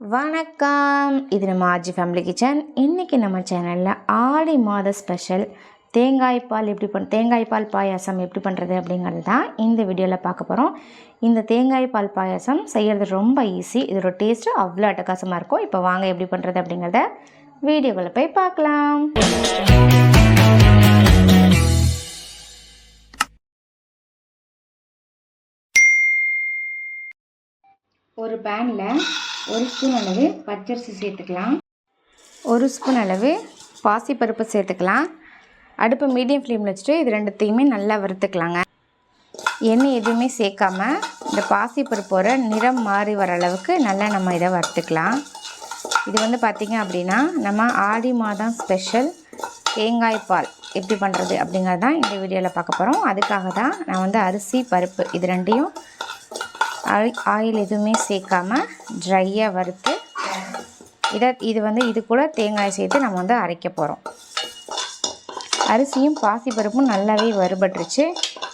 வணக்கம். இது நம்ம ஆஜி ஃபேமிலி கிச்சன் இன்றைக்கி நம்ம சேனலில் ஆடி மாத ஸ்பெஷல் தேங்காய் பால் எப்படி பண் தேங்காய் பால் பாயாசம் எப்படி பண்ணுறது அப்படிங்கிறது தான் இந்த வீடியோவில் பார்க்க போகிறோம் இந்த தேங்காய் பால் பாயாசம் செய்கிறது ரொம்ப ஈஸி இதோட டேஸ்ட்டு அவ்வளோ அட்டகாசமாக இருக்கும். இப்போ வாங்க எப்படி பண்ணுறது அப்படிங்கிறத வீடியோவில் போய் பார்க்கலாம். ஒரு பேனில் ஒரு ஸ்பூன் அளவு பச்சரிசி சேர்த்துக்கலாம். ஒரு ஸ்பூன் அளவு பாசிப்பருப்பு சேர்த்துக்கலாம். அடுப்பு மீடியம் ஃப்ளேமில் வச்சுட்டு இது ரெண்டுத்தையுமே நல்லா வறுத்துக்கலாங்க. எண்ணெய் எதுவுமே சேர்க்காம இந்த பாசிப்பருப்போட நிறம் மாறி வர அளவுக்கு நல்லா நம்ம இதை வறுத்துக்கலாம். இது வந்து பார்த்திங்க அப்படின்னா நம்ம ஆடி மாதம் ஸ்பெஷல் தேங்காய் பால் எப்படி பண்ணுறது அப்படிங்கிறது தான் இந்த வீடியோவில் பார்க்க போகிறோம் அதுக்காக தான் நான் வந்து அரிசி பருப்பு இது ரெண்டையும் ஆயில் ஆயில் எதுவுமே சேர்க்காம ட்ரையாக வறுத்து இதை இது வந்து இது கூட தேங்காய் சேர்த்து நம்ம வந்து அரைக்க போகிறோம் அரிசியும் பாசிப்பருப்பும் நல்லாவே வறுபட்டுருச்சு.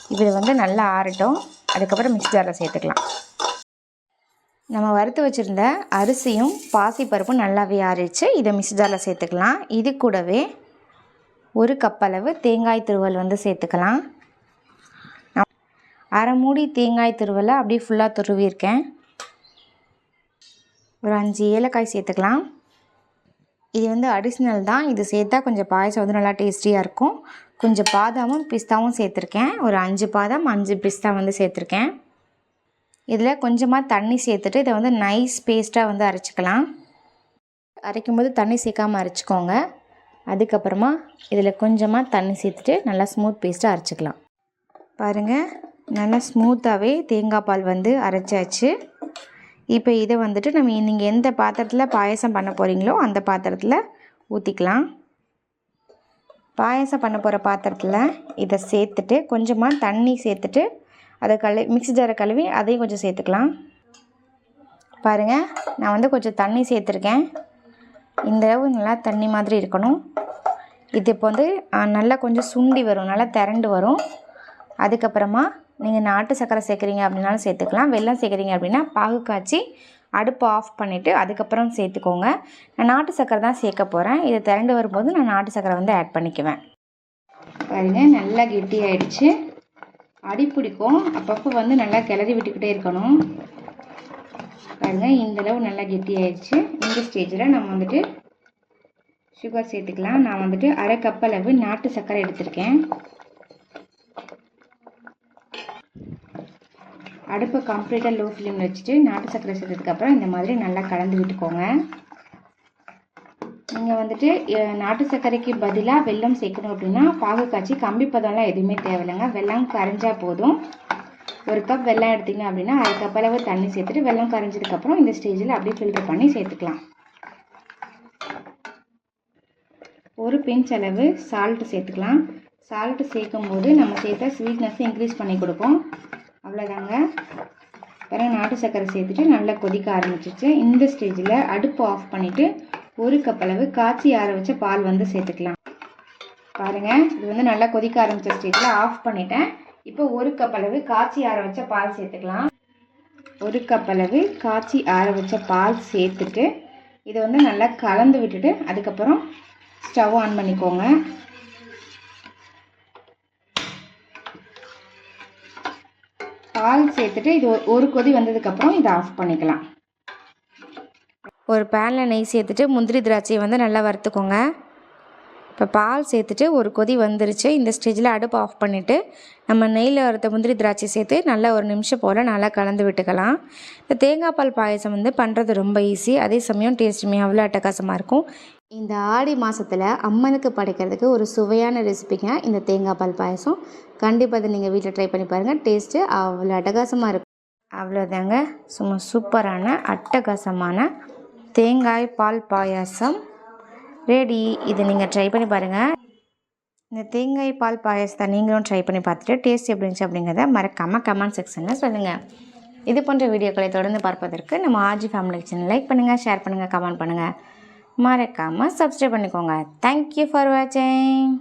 இது வந்து நல்லா ஆறட்டும். அதுக்கப்புறம் மிக்ஸ் ஜாரில் சேர்த்துக்கலாம். நம்ம வறுத்து வச்சுருந்த அரிசியும் பாசிப்பருப்பும் நல்லாவே ஆறிடுச்சு இதை மிக்ஸ் ஜாரில் சேர்த்துக்கலாம். இது கூடவே ஒரு கப் அளவு தேங்காய் துருவல் வந்து சேர்த்துக்கலாம். அரை மூடி தேங்காய் துருவலை அப்படியே ஃபுல்லாக துருவியிருக்கேன். ஒரு அஞ்சு ஏலக்காய் சேர்த்துக்கலாம். இது வந்து அடிஷ்னல் தான். இது சேர்த்தா கொஞ்சம் பாயசம் வந்து நல்லா டேஸ்டியாக இருக்கும். கொஞ்சம் பாதாமும் பிஸ்தாவும் சேர்த்துருக்கேன். ஒரு அஞ்சு பாதாம் அஞ்சு பிஸ்தா வந்து சேர்த்துருக்கேன். இதில் கொஞ்சமாக தண்ணி சேர்த்துட்டு இதை வந்து நைஸ் பேஸ்ட்டாக வந்து அரைச்சிக்கலாம். அரைக்கும் போது தண்ணி சேர்க்காமல் அரைச்சிக்கோங்க. அதுக்கப்புறமா இதில் கொஞ்சமாக தண்ணி சேர்த்துட்டு நல்லா ஸ்மூத் பேஸ்ட்டாக அரைச்சிக்கலாம். பாருங்கள் நல்லா ஸ்மூத்தாகவே தேங்காய் பால் வந்து அரைச்சாச்சு. இப்போ இதை வந்துட்டு நம்ம நீங்கள் எந்த பாத்திரத்தில் பாயசம் பண்ண போகிறீங்களோ அந்த பாத்திரத்தில் ஊற்றிக்கலாம் பாயசம் பண்ண போகிற பாத்திரத்தில் இதை சேர்த்துட்டு கொஞ்சமாக தண்ணி சேர்த்துட்டு அதை கழு மிக்ஸி ஜாரை கழுவி அதையும் கொஞ்சம் சேர்த்துக்கலாம். பாருங்கள் நான் வந்து கொஞ்சம் தண்ணி சேர்த்துருக்கேன். இந்த அளவு நல்லா தண்ணி மாதிரி இருக்கணும். இது இப்போ வந்து நல்லா கொஞ்சம் சுண்டி வரும் நல்லா திரண்டு வரும். அதுக்கப்புறமா நீங்கள் நாட்டு சர்க்கரை சேர்க்குறீங்க அப்படின்னாலும் சேர்த்துக்கலாம். வெள்ளம் சேர்க்குறீங்க அப்படின்னா பாகு காய்ச்சி அடுப்பு ஆஃப் பண்ணிவிட்டு அதுக்கப்புறம் சேர்த்துக்கோங்க. நான் நாட்டு சர்க்கரை தான் சேர்க்க போகிறேன் இதை திரண்டு வரும்போது நான் நாட்டு சர்க்கரை வந்து ஆட் பண்ணிக்குவேன். பாருங்கள் நல்லா கெட்டி ஆயிடுச்சு. அடி பிடிக்கும். அப்பப்போ வந்து நல்லா கிளறி விட்டுக்கிட்டே இருக்கணும். பாருங்கள் இந்தளவு நல்லா கெட்டி ஆயிடுச்சு. இந்த ஸ்டேஜில் நம்ம வந்துட்டு சுகர் சேர்த்துக்கலாம். நான் வந்துட்டு அரை கப் அளவு நாட்டு சர்க்கரை எடுத்திருக்கேன். அடுப்பை கம்ப்ளீட்டாக லோ ஃப்ளேமில் வச்சுட்டு நாட்டு சர்க்கரை சேர்த்ததுக்கப்புறம் இந்த மாதிரி நல்லா கலந்து விட்டுக்கோங்க. நீங்கள் வந்துட்டு நாட்டு சர்க்கரைக்கு பதிலாக வெல்லம் சேர்க்கணும் அப்படின்னா பாகு காய்ச்சி கம்பி பதம்லாம் எதுவுமே தேவையில்லைங்க. வெல்லம் கரைஞ்சால் போதும். ஒரு கப் வெல்லம் எடுத்திங்க அப்படின்னா அரை கப் அளவு தண்ணி சேர்த்துட்டு வெல்லம் கரைஞ்சதுக்கப்புறம் இந்த ஸ்டேஜில் அப்படியே ஃபில்டர் பண்ணி சேர்த்துக்கலாம். ஒரு பிஞ்ச் அளவு சால்ட்டு சேர்த்துக்கலாம். சால்ட்டு சேர்க்கும் போது நம்ம சேர்த்த ஸ்வீட்னஸ் இன்க்ரீஸ் பண்ணி கொடுப்போம். அவ்வளோதாங்க பிறகு நாட்டு சர்க்கரை சேர்த்துட்டு நல்லா கொதிக்க ஆரம்பிச்சிச்சு இந்த ஸ்டேஜில் அடுப்பு ஆஃப் பண்ணிவிட்டு ஒரு கப் அளவு காய்ச்சி ஆற வச்ச பால் வந்து சேர்த்துக்கலாம். பாருங்கள் இது வந்து நல்லா கொதிக்க ஆரம்பித்த ஸ்டேஜில் ஆஃப் பண்ணிட்டேன். இப்போ ஒரு கப் அளவு காய்ச்சி ஆற வச்ச பால் சேர்த்துக்கலாம். ஒரு கப் அளவு காய்ச்சி ஆற வச்ச பால் சேர்த்துட்டு இதை வந்து நல்லா கலந்து விட்டுட்டு அதுக்கப்புறம் ஸ்டவ் ஆன் பண்ணிக்கோங்க. சேர்த்துட்டு இது ஒரு கொதி வந்ததுக்கப்புறம் இதை ஆஃப் பண்ணிக்கலாம். ஒரு பேனில் நெய் சேர்த்துட்டு முந்திரி திராட்சையை வந்து நல்லா வறுத்துக்கோங்க. இப்போ பால் சேர்த்துட்டு ஒரு கொதி வந்துருச்சு. இந்த ஸ்டேஜில் அடுப்பு ஆஃப் பண்ணிவிட்டு நம்ம நெய்யில் வறுத்த முந்திரி திராட்சை சேர்த்து நல்லா ஒரு நிமிஷம் போல் நல்லா கலந்து விட்டுக்கலாம். இந்த தேங்காய் பால் பாயசம் வந்து பண்ணுறது ரொம்ப ஈஸி அதே சமயம் டேஸ்ட்டுமே அவ்வளோ அட்டகாசமாக இருக்கும். இந்த ஆடி மாதத்தில் அம்மனுக்கு படைக்கிறதுக்கு ஒரு சுவையான ரெசிபிங்க இந்த தேங்காய் பால் பாயசம். கண்டிப்பாக அதை நீங்கள் வீட்டில் ட்ரை பண்ணி பாருங்கள் டேஸ்ட்டு அவ்வளோ அட்டகாசமாக இருக்கும். அவ்வளோதாங்க சும்மா சூப்பரான அட்டகாசமான தேங்காய் பால் பாயாசம். ரெடி இது நீங்கள் ட்ரை பண்ணி பாருங்கள் இந்த தேங்காய் பால் பாயசத்தை நீங்களும் ட்ரை பண்ணி பார்த்துட்டு டேஸ்ட் எப்படி இருந்துச்சு அப்படிங்கிறத மறக்காமல் கமெண்ட் செக்ஷனில் சொல்லுங்கள் இது போன்ற வீடியோக்களை தொடர்ந்து பார்ப்பதற்கு நம்ம ஆஜி ஃபேமிலி கிச்சன் லைக் பண்ணுங்கள் ஷேர் பண்ணுங்கள் கமெண்ட் பண்ணுங்கள் மறக்காமல் சப்ஸ்கிரைப் பண்ணிக்கோங்க. தேங்க்யூ ஃபார் வாட்சிங்